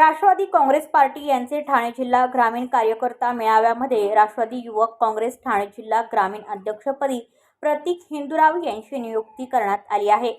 Rashtrawadi Congress party यांचे ठाणे जिल्हा ग्रामीण कार्यकर्ता मेळाव्यामध्ये राष्ट्रवादी युवक काँग्रेस ठाणे जिल्हा ग्रामीण अध्यक्षपदी प्रतीक हिंदुराव यांची नियुक्ती करण्यात आली आहे.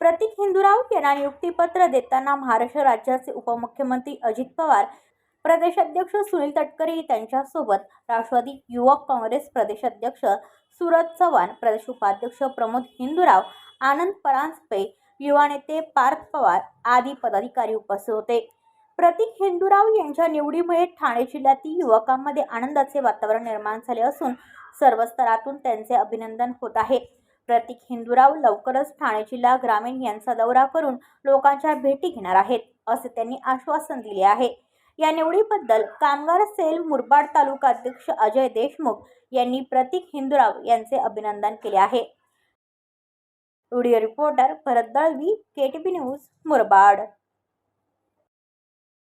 प्रतीक हिंदुराव यांना नियुक्तीपत्र देताना महाराष्ट्र राज्याचे उपमुख्यमंत्री अजित पवार प्रदेशाध्यक्ष सुनील तटकरे त्यांच्यासोबत राष्ट्रवादी युवक काँग्रेस प्रदेशाध्यक्ष सुरज चव्हाण प्रदेश उपाध्यक्ष प्रमोद हिंदुराव आनंद परांजपे युवा नेते पार्थ पवार आदी पदाधिकारी उपस्थित होते. प्रतीक हिंदूराव यांच्या निवडीमुळे ठाणे जिल्ह्यातील युवकांमध्ये आनंदाचे वातावरण निर्माण झाले असून सर्व स्तरातून त्यांचे अभिनंदन होत आहे. प्रतीक हिंदूराव लवकरच ठाणे जिल्हा ग्रामीण यांचा दौरा करून लोकांच्या भेटी घेणार आहेत असे त्यांनी आश्वासन दिले आहे. या निवडीबद्दल कामगार सेल मुरबाड तालुका अध्यक्ष अजय देशमुख यांनी प्रतीक हिंदूराव यांचे अभिनंदन केले आहे. Video reporter Bharat Dalvi KTP news Murbad.